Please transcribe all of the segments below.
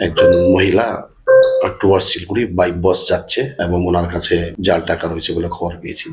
একজন মহিলা toward Siliguri by bus যাচ্ছে এবং ওনার কাছে জাল টাকা রয়েছে বলে খবর পেয়েছি।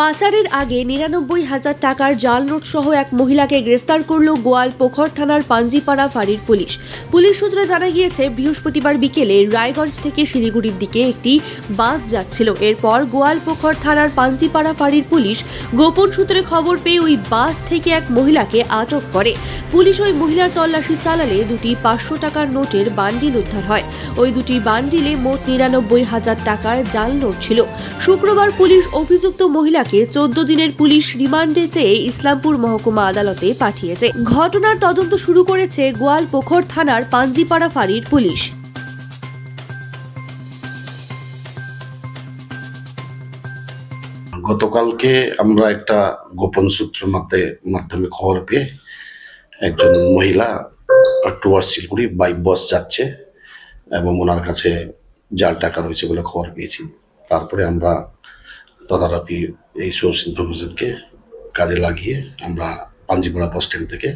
পাচারের আগে নিরানব্বই হাজার টাকার জাল নোট সহ এক মহিলাকে গ্রেফতার করল গোয়াল পোখর থানার পাঞ্জিপাড়া ফাঁড়ির পুলিশ। পুলিশ সূত্রে জানা গিয়েছে, বৃহস্পতিবার বিকেলে রায়গঞ্জ থেকে শিলিগুড়ির দিকে একটি বাস যাচ্ছিল। এরপর গোয়াল পোখর থানার পাঞ্জিপাড়া ফাঁড়ির পুলিশ গোপন সূত্রে খবর পেয়ে ওই বাস থেকে এক মহিলাকে আটক করে। পুলিশ ওই মহিলার তল্লাশি চালালে দুটি পাঁচশো টাকার নোটের বান্ডিল উদ্ধার হয়। ওই দুটি বান্ডিলে মোট নিরানব্বই হাজার টাকার জাল নোট ছিল। শুক্রবার পুলিশ অভিযুক্ত মহিলাকে চোদ্দ দিনের পুলিশ রিমান্ডে চেয়ে ইসলামপুর মহকুমা আদালতে পাঠিয়েছে। ঘটনার তদন্ত শুরু করেছে গোয়াল পোখর থানার পাঞ্জিপাড়া ফাঁড়ির পুলিশ। গতকালকে আমরা একটা গোপন সূত্র মাধ্যমে খবর পেয়ে একজন মহিলা টুয়ার্ড শিলগুড়ি বাই বাস যাচ্ছে এবং ওনার কাছে জাল টাকা রয়েছে বলে খবর পেয়েছি। তারপরে আমরা তদারকি এই সোর্স ইনফরমেশনকে কাজে লাগিয়ে আমরা পাঞ্জিপাড়া বাস স্ট্যান্ড থেকে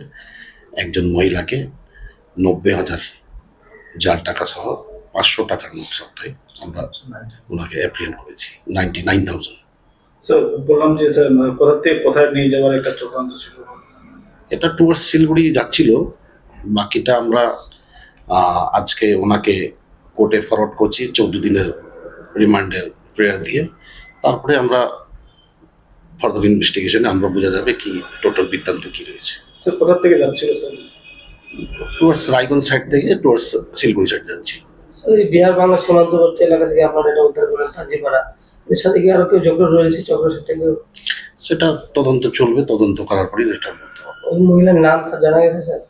একজন মহিলাকে নব্বই হাজার যার টাকা সহ পাঁচশো টাকার নোট সবটাই আমরা ওনাকে অ্যাপ্রিয়েন্ট করেছি নাইনটি নাইন থাউজেন্ড স্যার বললাম যে স্যার মানে কোথা থেকে কোথায় নিয়ে যাওয়ার একটা চক্রান্ত ছিল? এটা টুয়ার্ডস শিলিগুড়ি যাচ্ছিল। বাকিটা আমরা আজকে ওনাকে কোর্টে ফরওয়ার্ড করছি চৌদ্দ দিনের রিমান্ডের প্রেয়ার দিয়ে। তারপরে আমরা ফার্দার ইনভেস্টিগেশনে আমরা বোঝা যাবে কি টোটাল বৃত্তান্ত কি রয়েছে। স্যার কোথা থেকে যাচ্ছিল স্যার টুয়ার্ডস রায়গঞ্জ সাইড থেকে টুয়ার্ডস শিলিগুড়ি সাইড যাচ্ছি। স্যার এই বিহার বাংলা সীমান্তবর্তী এলাকা থেকে আপনারা এটা উদ্ধার করেন কাঞ্জিপাড়া এর সাথে কি আরও কেউ যোগ্য রয়েছে? চক্র সাথে সেটা তদন্ত চলবে তদন্ত করার পরেই করতে হবে। ওই মহিলার নাম স্যার জানা গেছে স্যার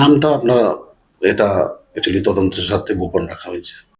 নামটা আপনারা এটা অ্যাকচুয়ালি তদন্তের সাথে গোপন রাখা হয়েছে।